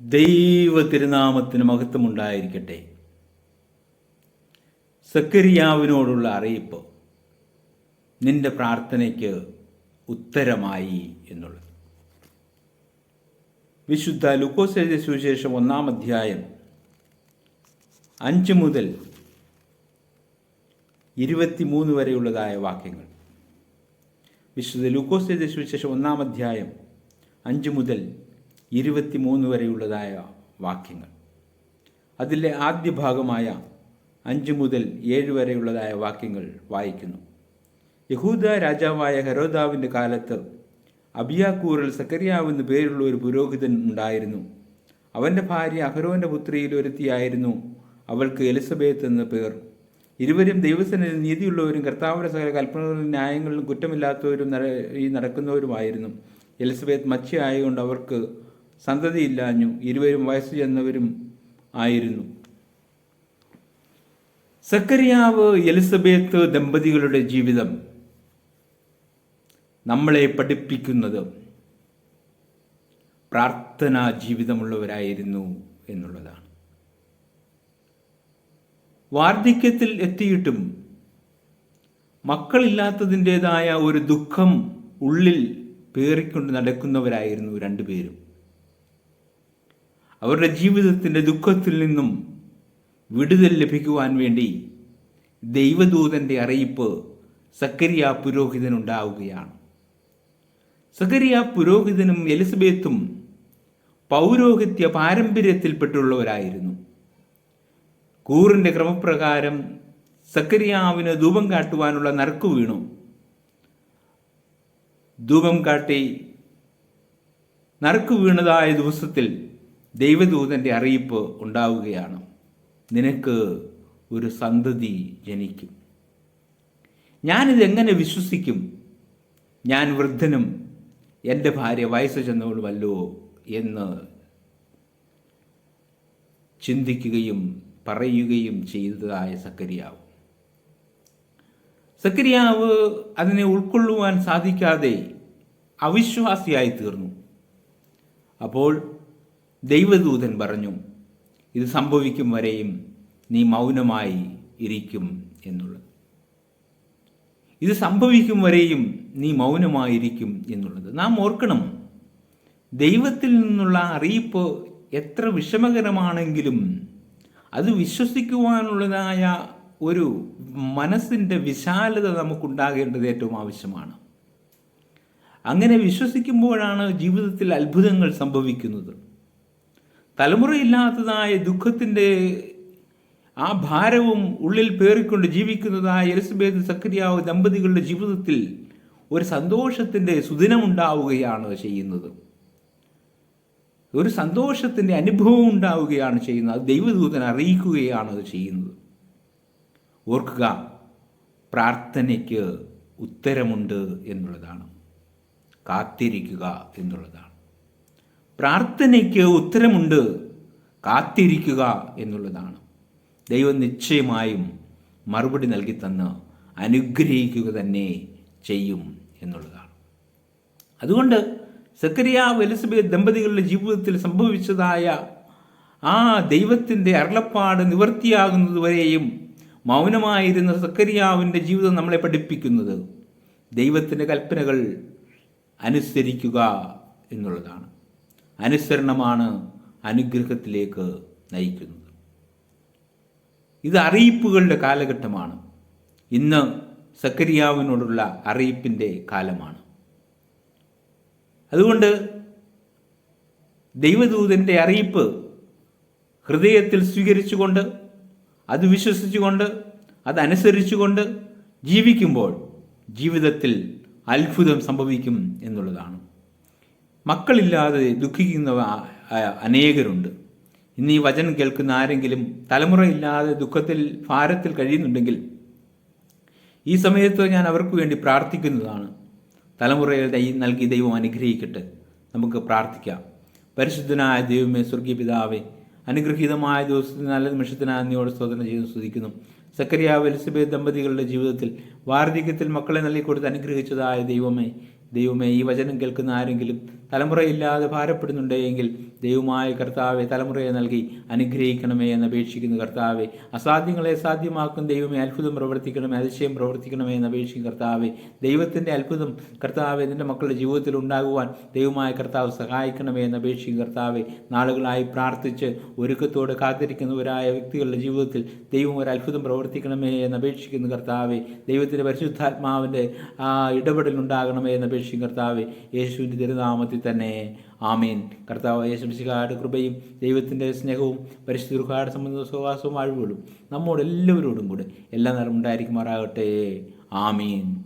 ദൈവ തിരുനാമത്തിന് മഹത്വമുണ്ടായിരിക്കട്ടെ. സക്കരിയാവിനോടുള്ള അറിയിപ്പ് നിന്റെ പ്രാർത്ഥനയ്ക്ക് ഉത്തരമായി എന്നുള്ളത്. വിശുദ്ധ ലുക്കോസ് എഴുതിയ സുവിശേഷം ഒന്നാം അധ്യായം അഞ്ച് മുതൽ ഇരുപത്തിമൂന്ന് വരെയുള്ളതായ വാക്യങ്ങൾ. വിശുദ്ധ ലുക്കോസേജ സുവിശേഷം ഒന്നാം അധ്യായം അഞ്ച് മുതൽ ഇരുപത്തിമൂന്ന് വരെയുള്ളതായ വാക്യങ്ങൾ. അതിലെ ആദ്യ ഭാഗമായ അഞ്ച് മുതൽ ഏഴ് വരെയുള്ളതായ വാക്യങ്ങൾ വായിക്കുന്നു. യഹൂദ രാജാവായ ഹെരോദാവിന്റെ കാലത്ത് അബിയാക്കൂറിൽ സക്കരിയാവെന്ന് പേരുള്ള ഒരു പുരോഹിതൻ ഉണ്ടായിരുന്നു. അവന്റെ ഭാര്യ അഹരോന്റെ പുത്രിയിൽ ഒരുത്തിയായിരുന്നു അവൾക്ക് എലിസബeth എന്ന പേർ. ഇരുവരും ദൈവസനിൽ നീതിയുള്ളവരും കർത്താവിന്റെ സകല കൽപ്പനകളും ന്യായങ്ങളിലും കുറ്റമില്ലാത്തവരും നടക്കുന്നവരുമായിരുന്നു. എലിസബeth മച്ചയായതുകൊണ്ട് അവർക്ക് സന്തതിയില്ലാഞ്ഞു. ഇരുവരും വയസ്സു ചെന്നവരും ആയിരുന്നു. സക്കരിയാവ് എലിസബത്ത് ദമ്പതികളുടെ ജീവിതം നമ്മളെ പഠിപ്പിക്കുന്നത് പ്രാർത്ഥനാ ജീവിതമുള്ളവരായിരുന്നു എന്നുള്ളതാണ്. വാർദ്ധക്യത്തിൽ എത്തിയിട്ടും മക്കളില്ലാത്തതിന്റെതായ ഒരു ദുഃഖം ഉള്ളിൽ പേറിക്കൊണ്ട് നടക്കുന്നവരായിരുന്നു രണ്ടുപേരും. അവരുടെ ജീവിതത്തിന്റെ ദുഃഖത്തിൽ നിന്നും വിടുതൽ ലഭിക്കുവാൻ വേണ്ടി ദൈവദൂതന്റെ അറിയിപ്പ് സക്കരിയ പുരോഹിതനുണ്ടാവുകയാണ്. സക്കരിയ പുരോഹിതനും എലിസബത്തും പൗരോഹിത്യ പാരമ്പര്യത്തിൽപ്പെട്ടുള്ളവരായിരുന്നു. കൂറിന്റെ ക്രമപ്രകാരം സക്കരിയാവിന് ധൂപം കാട്ടുവാനുള്ള നറുക്കു വീണു. ധൂപം കാട്ടി നറുക്കു വീണതായ ദിവസത്തിൽ ദൈവദൂതന്റെ അറിയിപ്പ് ഉണ്ടാവുകയാണ്. നിനക്ക് ഒരു സന്തതി ജനിക്കും. ഞാനിതെങ്ങനെ വിശ്വസിക്കും? ഞാൻ വൃദ്ധനും എന്റെ ഭാര്യ വയസ്സ് ചെന്നവളുമല്ലോ എന്ന് ചിന്തിക്കുകയും പറയുകയും ചെയ്തതായ സക്കരിയാവ്. സക്കരിയാവ് അതിനെ ഉൾക്കൊള്ളുവാൻ സാധിക്കാതെ അവിശ്വാസിയായി തീർന്നു. അപ്പോൾ ദൈവദൂതൻ പറഞ്ഞു ഇത് സംഭവിക്കും വരെയും നീ മൗനമായി ഇരിക്കും എന്നുള്ളത്. ഇത് സംഭവിക്കും വരെയും നീ മൗനമായിരിക്കും എന്നുള്ളത്. നാം ഓർക്കണം ദൈവത്തിൽ നിന്നുള്ള അറിയിപ്പ് എത്ര വിഷമകരമാണെങ്കിലും അത് വിശ്വസിക്കുവാനുള്ളതായ ഒരു മനസ്സിന്റെ വിശാലത നമുക്കുണ്ടാകേണ്ടത് ഏറ്റവും ആവശ്യമാണ്. അങ്ങനെ വിശ്വസിക്കുമ്പോഴാണ് ജീവിതത്തിൽ അത്ഭുതങ്ങൾ സംഭവിക്കുന്നത്. തലമുറയില്ലാത്തതായ ദുഃഖത്തിന്റെ ആ ഭാരവും ഉള്ളിൽ പേറിക്കൊണ്ട് ജീവിക്കുന്നതായ എലിസബeth സക്രിയാവ് ദമ്പതികളുടെ ജീവിതത്തിൽ ഒരു സന്തോഷത്തിന്റെ സുദിനമുണ്ടാവുകയാണ് ചെയ്യുന്നത്. ഒരു സന്തോഷത്തിന്റെ അനുഭവം ഉണ്ടാവുകയാണ് ചെയ്യുന്നത്. അത് ദൈവദൂതൻ അറിയിക്കുകയാണ് അത് ചെയ്യുന്നത്. ഓർക്കുക പ്രാർത്ഥനയ്ക്ക് ഉത്തരമുണ്ട് എന്നുള്ളതാണ്. കാത്തിരിക്കുക എന്നുള്ളതാണ്. പ്രാർത്ഥനയ്ക്ക് ഉത്തരമുണ്ട്. കാത്തിരിക്കുക എന്നുള്ളതാണ്. ദൈവം നിശ്ചയമായും മറുപടി നൽകി തന്ന് അനുഗ്രഹിക്കുക തന്നെ ചെയ്യും എന്നുള്ളതാണ്. അതുകൊണ്ട് സക്കരിയ എലിസബത്ത് ദമ്പതികളുടെ ജീവിതത്തിൽ സംഭവിച്ചതായ ആ ദൈവത്തിന്റെ അരുളപ്പാട് നിവർത്തിയാകുന്നതുവരെയും മൗനമായിരുന്ന സക്കരിയാവിന്റെ ജീവിതം നമ്മളെ പഠിപ്പിക്കുന്നത് ദൈവത്തിന്റെ കൽപ്പനകൾ അനുസരിക്കുക എന്നുള്ളതാണ്. അനുസരണമാണ് അനുഗ്രഹത്തിലേക്ക് നയിക്കുന്നത്. ഇത് അറിയിപ്പുകളുടെ കാലഘട്ടമാണ്. ഇന്ന് സക്കരിയാവിനോടുള്ള അറിയിപ്പിന്റെ കാലമാണ്. അതുകൊണ്ട് ദൈവദൂതന്റെ അറിയിപ്പ് ഹൃദയത്തിൽ സ്വീകരിച്ചുകൊണ്ട് അത് വിശ്വസിച്ചുകൊണ്ട് അതനുസരിച്ചുകൊണ്ട് ജീവിക്കുമ്പോൾ ജീവിതത്തിൽ അത്ഭുതം സംഭവിക്കും എന്നുള്ളതാണ്. മക്കളില്ലാതെ ദുഃഖിക്കുന്നവ അനേകരുണ്ട്. ഇന്ന് ഈ വചനം കേൾക്കുന്ന ആരെങ്കിലും തലമുറയില്ലാതെ ദുഃഖത്തിൽ ഭാരത്തിൽ കഴിയുന്നുണ്ടെങ്കിൽ ഈ സമയത്ത് ഞാൻ അവർക്ക് വേണ്ടി പ്രാർത്ഥിക്കുന്നതാണ്. തലമുറയിൽ ദൈ നൽകി ദൈവം അനുഗ്രഹിക്കട്ടെ. നമുക്ക് പ്രാർത്ഥിക്കാം. പരിശുദ്ധനായ ദൈവമേ സ്വർഗീയ പിതാവേ അനുഗ്രഹീതമായ ദിവസത്തിന് നല്ല നിമിഷത്തിനായ നിയോട് സ്തോത്രം ചെയ്ത് സ്തുതിക്കുന്നു. സക്കരിയാവ് എലിസബeth ദമ്പതികളുടെ ജീവിതത്തിൽ വാർദ്ധക്യത്തിൽ മക്കളെ നൽകിക്കൊടുത്ത് അനുഗ്രഹിച്ചതായ ദൈവമേ ദൈവമേ ഈ വചനം കേൾക്കുന്ന ആരെങ്കിലും തലമുറയില്ലാതെ ഭാരപ്പെടുന്നുണ്ടെങ്കിൽ ദൈവമായ കർത്താവെ തലമുറയെ നൽകി അനുഗ്രഹിക്കണമേ എന്ന് അപേക്ഷിക്കുന്നു കർത്താവെ. അസാധ്യങ്ങളെ സാധ്യമാക്കും ദൈവമേ. അത്ഭുതം പ്രവർത്തിക്കണമേ. അതിശയം പ്രവർത്തിക്കണമേ എന്ന് അപേക്ഷിക്കുന്ന കർത്താവെ. ദൈവത്തിന്റെ അത്ഭുതം കർത്താവെ നിന്റെ മക്കളുടെ ജീവിതത്തിൽ ഉണ്ടാകുവാൻ ദൈവമായ കർത്താവ് സഹായിക്കണമേ എന്ന് അപേക്ഷിക്കുന്ന കർത്താവെ. നാളുകളായി പ്രാർത്ഥിച്ച് ഒരുക്കത്തോട് കാത്തിരിക്കുന്നവരായ വ്യക്തികളുടെ ജീവിതത്തിൽ ദൈവം ഒരു അത്ഭുതം പ്രവർത്തിക്കണമേ എന്ന് അപേക്ഷിക്കുന്നു കർത്താവെ. ദൈവത്തിന്റെ പരിശുദ്ധാത്മാവിന്റെ ആ ഇടപെടലുണ്ടാകണമേ എന്ന് അപേക്ഷിക്കുന്ന കർത്താവെ. യേശുവിന്റെ തിരുനാമത്തിൽ തന്നെ ആമീൻ. കർത്താവ് യേശുമിശിഹായുടെ കൃപയും ദൈവത്തിന്റെ സ്നേഹവും പരിശുദ്ധ സംബന്ധ സുഖവാസവും ആഴ്വുകളും നമ്മോട് എല്ലാവരോടും കൂടെ എല്ലാ നേരം ഉണ്ടായിരിക്കുമാറാകട്ടെ. ആമീൻ.